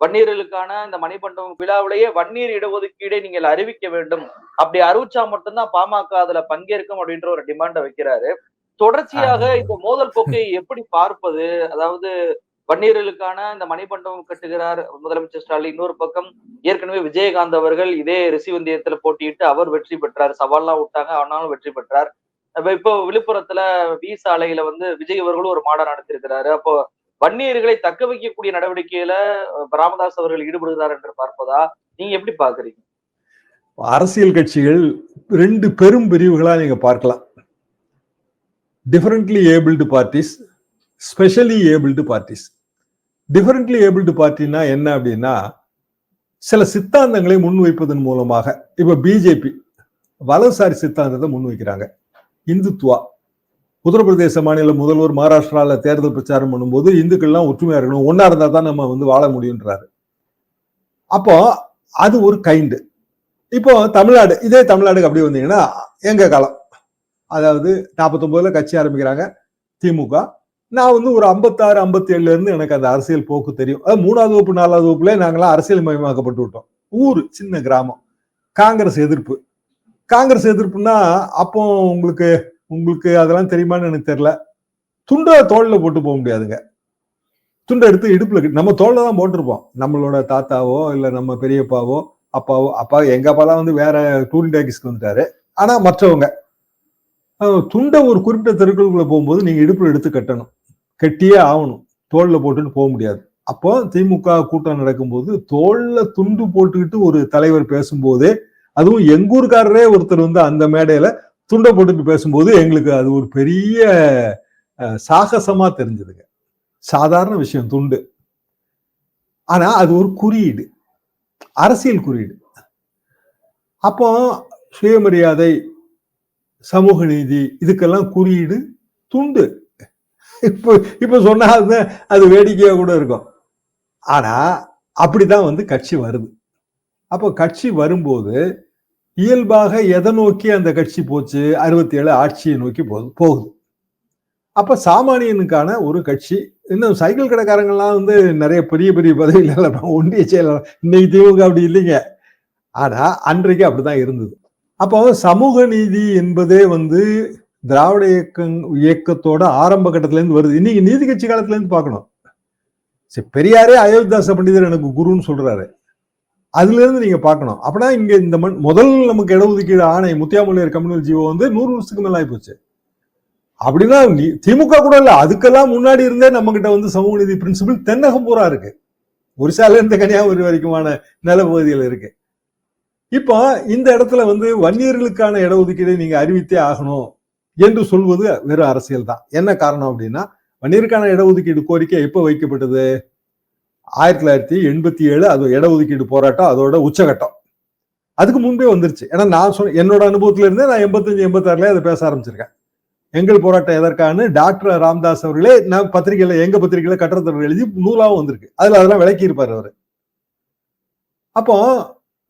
வன்னியர்களுக்கான இந்த மணிமண்டபம் விழாவிலேயே வன்னியர் இடஒதுக்கீடை நீங்கள் அறிவிக்க வேண்டும். அப்படி அறிவிச்சா மட்டும்தான் பாமக அதுல பங்கேற்கும் அப்படின்ற ஒரு டிமாண்ட வைக்கிறாரு. தொடர்ச்சியாக இந்த மோதல் போக்கை எப்படி பார்ப்பது? அதாவது வன்னியர்களுக்கான இந்த மணிமண்டபம் கட்டுகிறார் முதலமைச்சர் ஸ்டாலின். இன்னொரு பக்கம் ஏற்கனவே விஜயகாந்த் அவர்கள் இதே ரிசிவந்தியத்துல போட்டியிட்டு அவர் வெற்றி பெற்றார். சவால்லாம் விட்டாங்க ஆனாலும் வெற்றி பெற்றார். இப்போ விழுப்புரத்துல வி சாலையில வந்து விஜய் அவர்களும் ஒரு மாடம் நடத்திருக்கிறாரு அப்போ வன்னியர்களை தக்க வைக்கக்கூடிய நடவடிக்கையில ராமதாஸ் அவர்கள் ஈடுபடுகிறார் என்று பார்ப்பதா? நீங்க எப்படி பாக்குறீங்க அரசியல் கட்சிகள் ரெண்டு பெரும் பிரிவுகளா நீங்க பார்க்கலாம். Differently abled parties specially abled parties differently abled பார்ட்டினா என்ன அப்படின்னா சில சித்தாந்தங்களை முன்வைப்பதன் மூலமாக இப்ப பிஜேபி வலதுசாரி சித்தாந்தத்தை முன்வைக்கிறாங்க. இந்துத்துவா. உத்தரப்பிரதேச மாநில முதல்வர் மகாராஷ்டிராவில் தேர்தல் பிரச்சாரம் பண்ணும்போது இந்துக்கள்லாம் ஒற்றுமையா இருக்கணும். ஒன்றா இருந்தால் தான் நம்ம வந்து வாழ முடியுன்றாரு அப்போ அது ஒரு கைண்டு இப்போ தமிழ்நாடு இதே தமிழ்நாடுக்கு அப்படி வந்தீங்கன்னா எங்கள் காலம்? அதாவது நாற்பத்தொம்போதில் கட்சி ஆரம்பிக்கிறாங்க திமுக. நான் வந்து ஒரு ஐம்பத்தாறு ஐம்பத்தி ஏழுல இருந்து எனக்கு அந்த அரசியல் போக்கு தெரியும். அது மூணாவது வகுப்பு நாலாவது வகுப்புல நாங்களாம் அரசியல் மயமாக்கப்பட்டு விட்டோம். ஊர் சின்ன கிராமம். காங்கிரஸ் எதிர்ப்பு. காங்கிரஸ் எதிர்ப்புனா அப்போ உங்களுக்கு உங்களுக்கு அதெல்லாம் தெரியுமான்னு எனக்கு தெரியல. துண்டை தோளில் போட்டு போக முடியாதுங்க. துண்டை எடுத்து இடுப்புல நம்ம தோல்ல தான் போட்டிருப்போம். நம்மளோட தாத்தாவோ இல்ல நம்ம பெரியப்பாவோ அப்பாவோ அப்பா எங்க அப்பாலாம் வந்து வேற டூரிங் டேக்கிஸ்க்கு வந்துட்டாரு. ஆனா மற்றவங்க துண்டை ஒரு குறிப்பிட்ட தெருக்களுக்குள்ள போகும்போது நீங்க இடுப்புல எடுத்து கட்டணும். கட்டியே ஆகணும். தோல்ல போட்டுன்னு போக முடியாது. அப்போ திமுக கூட்டம் நடக்கும்போது தோல்ல துண்டு போட்டுக்கிட்டு ஒரு தலைவர் பேசும்போது அதுவும் எங்கூர்காரரே ஒருத்தர் வந்து அந்த மேடையில துண்டை போட்டுட்டு பேசும்போது எங்களுக்கு அது ஒரு பெரிய சாகசமாக சாகசமா தெரிஞ்சதுங்க. சாதாரண விஷயம் துண்டு. ஆனா அது ஒரு குறியீடு. அரசியல் குறியீடு. அப்போ சுயமரியாதை சமூக நீதி இதுக்கெல்லாம் குறியீடு துண்டு. இப்போ இப்போ சொன்னா அது அது வேடிக்கையா கூட இருக்கும். ஆனா அப்படிதான் வந்து கட்சி வருது. அப்போ கட்சி வரும்போது இயல்பாக எதை நோக்கி அந்த கட்சி போச்சு? அறுபத்தி ஏழு ஆட்சியை நோக்கி போகுது போகுது. அப்ப சாமானியனுக்கான ஒரு கட்சி இன்னும் சைக்கிள் கடைக்காரங்கள்லாம் வந்து நிறைய பெரிய பெரிய பதவியில் ஒன்றிய செயலாளர் இன்னைக்கு திமுக அப்படி இல்லைங்க. ஆனா அன்றைக்கு அப்படிதான் இருந்தது. அப்போ சமூக நீதி என்பதே வந்து திராவிட இயக்கம் இயக்கத்தோட ஆரம்ப கட்டத்திலேருந்து வருது. இன்னைக்கு நீதி கட்சி காலத்துல இருந்து பார்க்கணும். சரி, பெரியாரே அயோத்திதாச பண்டிதர் எனக்கு குருன்னு சொல்றாரு. அதுலேருந்து நீங்கள் பார்க்கணும். அப்படின்னா இங்கே இந்த மண் முதல் நமக்கு இடஒதுக்கீடு ஆணை முத்தியாமலையர் கம்யூனல் ஜீவோ வந்து நூறு வருஷத்துக்கு மேலே ஆகிப்போச்சு அப்படின்னா திமுக கூட இல்லை அதுக்கெல்லாம் முன்னாடி இருந்தே நம்ம கிட்ட வந்து சமூக நீதி பிரின்சிபிள் தென்னகம் பூரா இருக்கு. ஒரிசால இருந்து கன்னியாகுமரி வரைக்குமான நிலப்பகுதியில் இருக்கு. இப்போ இந்த இடத்துல வந்து வன்னியர்களுக்கான இடஒதுக்கீடை நீங்கள் அறிவித்தே ஆகணும் என்று சொல்வது வெறும் அரசியல் தான். என்ன காரணம் அப்படின்னா வன்னியருக்கான இடஒதுக்கீடு கோரிக்கை எப்போ வைக்கப்பட்டது? ஆயிரத்தி தொள்ளாயிரத்தி எண்பத்தி ஏழு அது இடஒதுக்கீடு போராட்டம் அதோட உச்சகட்டம். அதுக்கு முன்பே வந்துருச்சு. ஏன்னா நான் சொன்ன என்னோட அனுபவத்துல இருந்தே நான் எண்பத்தஞ்சு எண்பத்தாறுல அதை பேச ஆரம்பிச்சிருக்கேன். எங்கள் போராட்டம் எதற்கான டாக்டர் ராம்தாஸ் அவர்களே நான் பத்திரிகையில எங்க பத்திரிகையில கட்டடத்தில் எழுதி நூலாவும் வந்திருக்கு. அதுல அதெல்லாம் விளக்கி இருப்பார் அவரு. அப்போ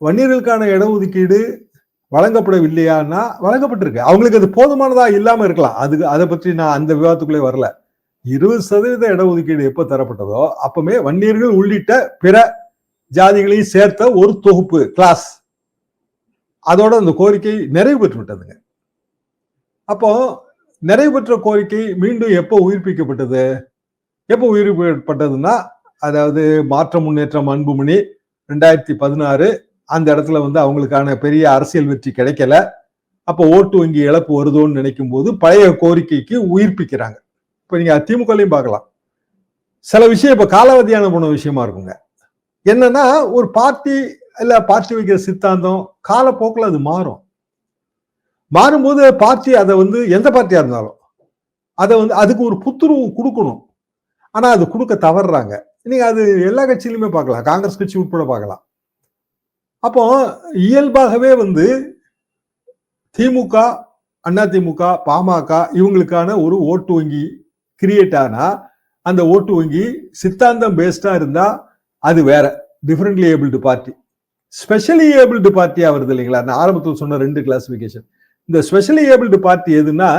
வன்னியர்களுக்கான இடஒதுக்கீடு வழங்கப்படவில்லையான்னா வழங்கப்பட்டிருக்கு. அவங்களுக்கு அது போதுமானதா இல்லாம இருக்கலாம். அதுக்கு அதை பற்றி நான் அந்த விவாதத்துக்குள்ளே வரல. இருபது சதவீத இடஒதுக்கீடு எப்போ தரப்பட்டதோ அப்பமே வன்னியர்கள் உள்ளிட்ட பிற ஜாதிகளையும் சேர்த்த ஒரு தொகுப்பு கிளாஸ் அதோட அந்த கோரிக்கை நிறைவு பெற்று விட்டதுங்க. அப்போ நிறைவு பெற்ற கோரிக்கை மீண்டும் எப்போ உயிர்ப்பிக்கப்பட்டது? எப்போ உயிர்ப்பிக்கப்பட்டதுன்னா அதாவது மாற்ற முன்னேற்றம் அன்புமணி ரெண்டாயிரத்தி பதினாறு அந்த இடத்துல வந்து அவங்களுக்கான பெரிய அரசியல் வெற்றி கிடைக்கல. அப்போ ஓட்டு வங்கி இழப்பு வருதோன்னு நினைக்கும் போது பழைய கோரிக்கைக்கு உயிர்ப்பிக்கிறாங்க. இப்போ நீங்கள் திமுகலையும் பார்க்கலாம். சில விஷயம் இப்போ காலாவதியான போன விஷயமா இருக்குங்க. என்னன்னா ஒரு பார்ட்டி இல்லை பார்ட்டி வைக்கிற சித்தாந்தம் காலப்போக்கில் அது மாறும். மாறும்போது பார்ட்டி அதை வந்து எந்த பார்ட்டியாக இருந்தாலும் அதை வந்து அதுக்கு ஒரு புத்துருவு கொடுக்கணும். ஆனால் அது கொடுக்க தவறுறாங்க. நீங்கள் அது எல்லா கட்சியிலுமே பார்க்கலாம். காங்கிரஸ் கட்சி உட்பட பார்க்கலாம். அப்போ இயல்பாகவே வந்து திமுக அதிமுக பாமக இவங்களுக்கான ஒரு ஓட்டு வங்கி கிரியேட் ஆனா அந்த ஓட்டு வங்கி சித்தாந்தம் பேஸ்டா இருந்தா அது வேற. Differently abled party specially abled பார்ட்டியா வருது இல்லைங்களா? நான் ஆரம்பத்தில் சொன்ன ரெண்டு கிளாசிபிகேஷன் இந்த ஸ்பெஷலி ஏபிள்டு பார்ட்டி எதுன்னா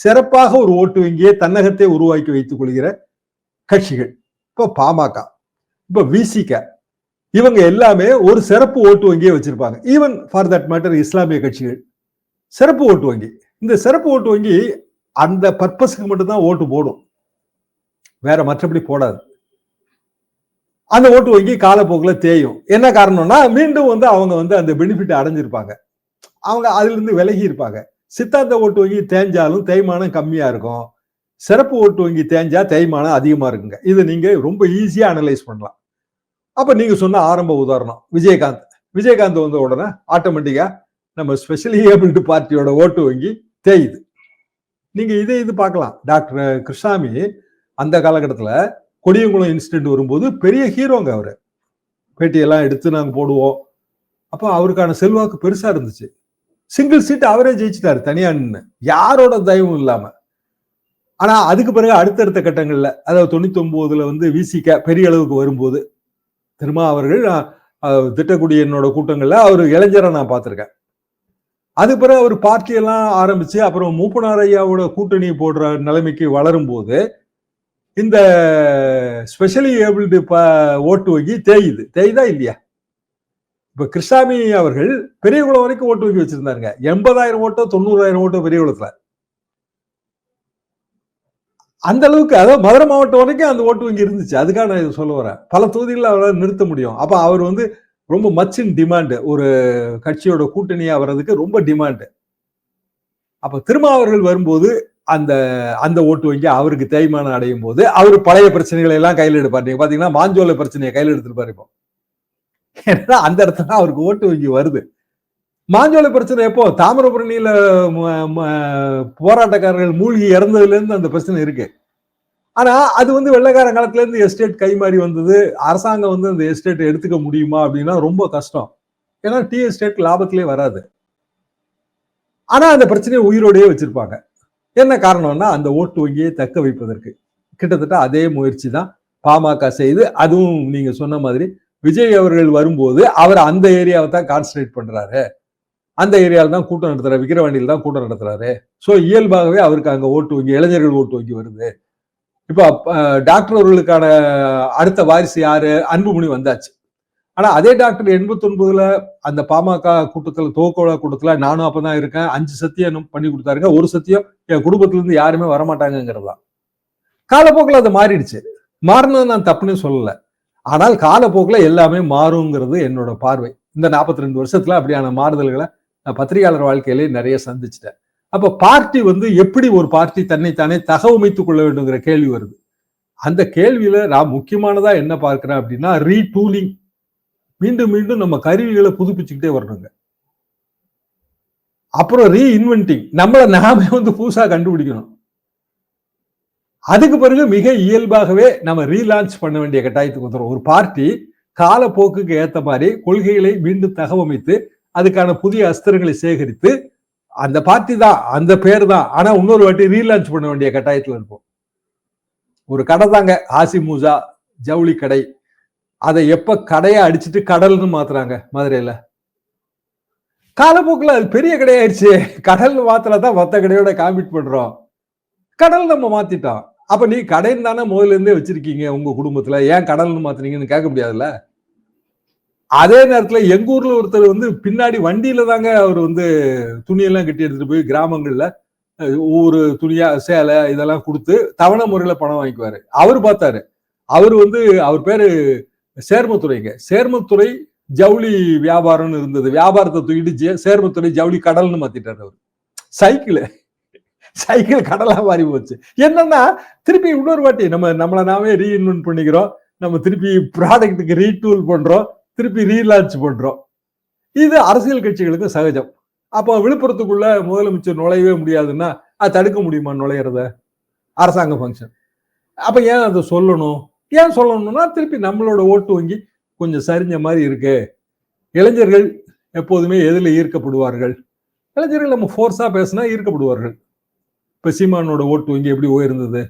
சிறப்பாக ஒரு ஓட்டு வங்கியை தன்னகத்தை உருவாக்கி வைத்துக் கொள்கிற கட்சிகள். இப்போ பாமக இப்போ விசிக இவங்க எல்லாமே ஒரு சிறப்பு ஓட்டு வங்கியை வச்சிருப்பாங்க. ஈவன் ஃபார் தட் மேட்டர் இஸ்லாமிய கட்சிகள். சிறப்பு ஓட்டு வங்கி. இந்த சிறப்பு ஓட்டு வங்கி அந்த பர்பஸ்க்கு மட்டும்தான் ஓட்டு போடும். வேற மற்றபடி போடாது. அந்த ஓட்டு வங்கி காலப்போக்கில் தேயும். என்ன காரணம்னா மீண்டும் வந்து அவங்க வந்து அந்த பெனிஃபிட் அடைஞ்சிருப்பாங்க. அவங்க அதுலேருந்து விலகி இருப்பாங்க. சித்தாந்த ஓட்டு வங்கி தேஞ்சாலும் தேய்மானம் கம்மியாக இருக்கும். சிறப்பு ஓட்டு வங்கி தேஞ்சா தேய்மானம் அதிகமாக இருக்குங்க. இதை நீங்கள் ரொம்ப ஈஸியாக அனலைஸ் பண்ணலாம். அப்போ நீங்கள் சொன்ன ஆரம்ப உதாரணம் விஜயகாந்த். விஜயகாந்த் வந்த உடனே ஆட்டோமேட்டிக்காக நம்ம ஸ்பெஷலி ஏபிள்டு பார்ட்டியோட ஓட்டு வங்கி தேயுது. நீங்கள் இதே இது பார்க்கலாம். டாக்டர் கிருஷ்ணாமி அந்த காலகட்டத்தில் கொடியங்குளம் இன்சிடென்ட் வரும்போது பெரிய ஹீரோங்க அவர். பேட்டியெல்லாம் எடுத்து நாங்கள் போடுவோம். அப்போ அவருக்கான செல்வாக்கு பெருசாக இருந்துச்சு. சிங்கிள் சீட் அவரே ஜெயிச்சிட்டாரு தனியாக நின்று யாரோட தயவும் இல்லாமல் ஆனால் அதுக்கு பிறகு அடுத்தடுத்த கட்டங்களில் அதாவது தொண்ணூற்றி ஒன்பதுல வந்து விசிக பெரிய அளவுக்கு வரும்போது திருமா அவர்கள் அஹ், திட்டக்குடியனோட கூட்டங்களில் அவர் இளைஞரை நான் பார்த்துருக்கேன். அது பிறகு அவர் பார்ட்டி எல்லாம் ஆரம்பிச்சு அப்புறம் மூப்பனார் ஐயாவோட கூட்டணி போடுற நிலைமைக்கு வளரும் போது இந்த ஸ்பெஷலி ஏபிள்டு ஓட்டு வங்கி தேயுது. தேயுதா இல்லையா? இப்போ கிருஷ்ணாமி அவர்கள் பெரியகுளம் வரைக்கும் ஓட்டு வங்கி வச்சிருந்தாருங்க. எண்பதாயிரம் ஓட்டோ தொண்ணூறாயிரம் ஓட்டோ பெரியகுளத்துல அந்த அளவுக்கு அதாவது மதுரை மாவட்டம் வரைக்கும் அந்த ஓட்டு வங்கி இருந்துச்சு. அதுக்காக நான் இதை சொல்ல வரேன். பல தொகுதிகளில் அவரால் நிறுத்த முடியும். அப்போ அவர் வந்து ரொம்ப மச் இன் டிமாண்டு ஒரு கட்சியோட கூட்டணியாக வர்றதுக்கு ரொம்ப டிமாண்டு அப்போ திருமாவர்கள் வரும்போது அந்த அந்த ஓட்டு வங்கி அவருக்கு தேய்மானம் அடையும் போது அவர் பழைய பிரச்சனைகளை எல்லாம் கையில் எடுப்பார். நீங்க பாத்தீங்கன்னா மாஞ்சோலை பிரச்சனையை கையில் எடுத்துருப்பாரு இப்போ. ஏன்னா அந்த இடத்துல அவருக்கு ஓட்டு வங்கி வருது. மாஞ்சோலை பிரச்சனை எப்போ? தாமிரபரணியில போராட்டக்காரர்கள் மூழ்கி இறந்ததுல இருந்து அந்த பிரச்சனை இருக்கு. ஆனா அது வந்து வெள்ளைக்காரன் காலத்துல இருந்து எஸ்டேட் கைமாறி வந்தது. அரசாங்கம் வந்து அந்த எஸ்டேட் எடுத்துக்க முடியுமா அப்படின்னா ரொம்ப கஷ்டம். ஏன்னா டி எஸ்டேட் லாபத்திலே வராது. ஆனா அந்த பிரச்சனையை உயிரோடயே வச்சிருப்பாங்க. என்ன காரணம்னா அந்த ஓட்டு வங்கியை தக்க வைப்பதற்கு. கிட்டத்தட்ட அதே முயற்சி தான் பாமக செய்து அதுவும் நீங்க சொன்ன மாதிரி விஜய் அவர்கள் வரும்போது அவர் அந்த ஏரியாவை தான் கான்சன்ட்ரேட் பண்றாரு. அந்த ஏரியாவில் தான் கூட்டம் நடத்துறாரு. விக்கிரவாண்டியில் தான் கூட்டம் நடத்துறாரு. ஸோ இயல்பாகவே அவருக்கு அங்கே ஓட்டு வங்கி இளைஞர்கள் ஓட்டு வங்கி வருது. இப்போ டாக்டர் அவர்களுக்கான அடுத்த வாரிசு யாரு? அன்புமணி வந்தாச்சு. ஆனா அதே டாக்டர் எண்பத்தி ஒன்பதுல அந்த பாமக கூட்டத்துல தோக்கோட கூட்டத்துல நானும் அப்பதான் இருக்கேன். அஞ்சு சத்தியம் பண்ணி கொடுத்தாருங்க. ஒரு சத்தியம் என் குடும்பத்துல இருந்து யாருமே வரமாட்டாங்கிறதா காலப்போக்கில் அது மாறிடுச்சு. மாறினது நான் தப்புன்னு சொல்லல. ஆனால் காலப்போக்கில் எல்லாமே மாறுங்கிறது என்னோட பார்வை. இந்த 42 ரெண்டு வருஷத்துல அப்படியான மாறுதல்களை நான் பத்திரிகையாளர் வாழ்க்கையிலே நிறைய சந்திச்சிட்டேன். அப்ப பார்ட்டி வந்து எப்படி ஒரு பார்ட்டி தன்னைத்தானே தகவமைத்துக் கொள்ள வேண்டுங்கிற கேள்வி வருது. அந்த கேள்வியில நான் முக்கியமானதா என்ன பார்க்கிறேன் அப்படின்னா ரீடூலிங் மீண்டும் மீண்டும் நம்ம கருவிகளை புதுப்பிச்சுக்கிட்டே வரணுங்க. அப்புறம் ரீஇன்வென்டிங் நம்மளை நாமே வந்து புதுசா கண்டுபிடிக்கணும். அதுக்கு பிறகு மிக இயல்பாகவே நம்ம ரீலான்ச் பண்ண வேண்டிய கட்டாயத்துக்கு வந்துடும் ஒரு பார்ட்டி காலப்போக்குக்கு ஏற்ற மாதிரி கொள்கைகளை மீண்டும் தகவமைத்து அதுக்கான புதிய அஸ்திரங்களை சேகரித்து அந்த பார்ட்டி தான் அந்த பேர் தான். ஆனா இன்னொரு வாட்டி ரீலான்ச் பண்ண வேண்டிய கட்டாயத்துல இருப்போம். ஒரு கடை தாங்க ஆசி மூசா ஜவுளி கடை. அதை எப்ப கடையை அடிச்சிட்டு கடல்னு மாத்துறாங்க மதுரையில? காலப்போக்கில் அது பெரிய கடையாயிருச்சு கடல் மாத்திர தான் மற்ற கடையோட காமிட் பண்றோம். கடல் நம்ம மாத்திட்டோம். அப்ப நீ கடைன்னு தானே முதல்ல இருந்தே வச்சிருக்கீங்க உங்க குடும்பத்துல. ஏன் கடல்னு மாத்துனீங்கன்னு கேட்க முடியாதுல்ல? அதே நேரத்துல எங்க ஊர்ல ஒருத்தர் வந்து பின்னாடி வண்டியில தாங்க அவர் வந்து துணியெல்லாம் கட்டி எடுத்துட்டு போய் கிராமங்கள்ல அஹ், ஒவ்வொரு துணியா சேலை இதெல்லாம் கொடுத்து தவணை முறையில பணம் வாங்கிக்குவாரு. அவர் பார்த்தாரு. அவர் வந்து அவர் பேரு சேர்மத்துறைங்க. சேர்மத்துறை ஜவுளி வியாபாரம்னு இருந்தது. வியாபாரத்தை தூக்கிட்டு சேர்மத்துறை ஜவுளி கடல்னு மாத்திட்டாரு அவர். சைக்கிள். சைக்கிள் கடலா மாறி போச்சு. என்னன்னா திருப்பி இன்னொரு வாட்டி நம்ம நம்மளை நாமே ரீஇன்வென்ட் பண்ணிக்கிறோம். நம்ம திருப்பி ப்ராடக்ட்டுக்கு ரீடூல் பண்றோம். திருப்பி ரீலான்ச் பண்ணுறோம் இது அரசியல் கட்சிகளுக்கு சகஜம். அப்போ விழுப்புரத்துக்குள்ள முதலமைச்சர் நுழையவே முடியாதுன்னா அது தடுக்க முடியுமா நுழையிறத? அரசாங்க ஃபங்க்ஷன் அப்போ ஏன் அதை சொல்லணும்? ஏன் சொல்லணும்னா திருப்பி நம்மளோட ஓட்டு வங்கி கொஞ்சம் சரிஞ்ச மாதிரி இருக்கு. இளைஞர்கள் எப்போதுமே எதில் ஈர்க்கப்படுவார்கள்? இளைஞர்கள் நம்ம ஃபோர்ஸாக பேசினா ஈர்க்கப்படுவார்கள். இப்போ சீமானோட ஓட்டு வங்கி எப்படி உயர்ந்தது?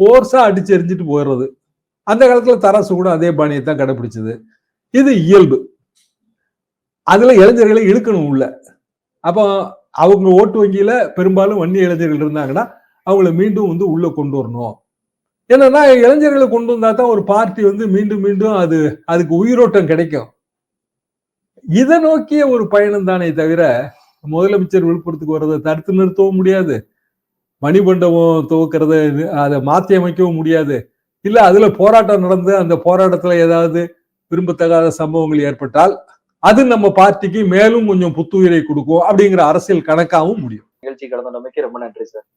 ஃபோர்ஸாக அடிச்சு எரிஞ்சிட்டு போயிடுறது அந்த காலத்தில் தராசு கூட அதே பாணியை தான் கடைப்பிடிச்சது. இது இயல்பு. அதுல இளைஞர்களை இழுக்கணும் உள்ள. அப்போ அவங்க ஓட்டு வங்கியில பெரும்பாலும் வன்னிய இளைஞர்கள் இருந்தாங்கன்னா அவங்கள மீண்டும் வந்து உள்ள கொண்டு வரணும். என்னன்னா இளைஞர்களை கொண்டு வந்தா தான் ஒரு பார்ட்டி வந்து மீண்டும் மீண்டும் அது அதுக்கு உயிரோட்டம் கிடைக்கும். இதை நோக்கிய ஒரு பயணம் தானே தவிர முதலமைச்சர் விழுப்புரத்துக்கு வர்றதை தடுத்து நிறுத்தவும் முடியாது. மணிமண்டபம் துவக்கிறத அதை மாற்றி அமைக்கவும் முடியாது. இல்லை அதுல போராட்டம் நடந்து அந்த போராட்டத்தில் ஏதாவது விரும்பத்தகாத சம்பவங்கள் ஏற்பட்டால் அது நம்ம பார்ட்டிக்கு மேலும் கொஞ்சம் புத்துயிரை கொடுக்கும் அப்படிங்கிற அரசியல் கணக்காகவும் முடியும். நிகழ்ச்சி கடந்த கலந்து ரொம்ப நன்றி சார்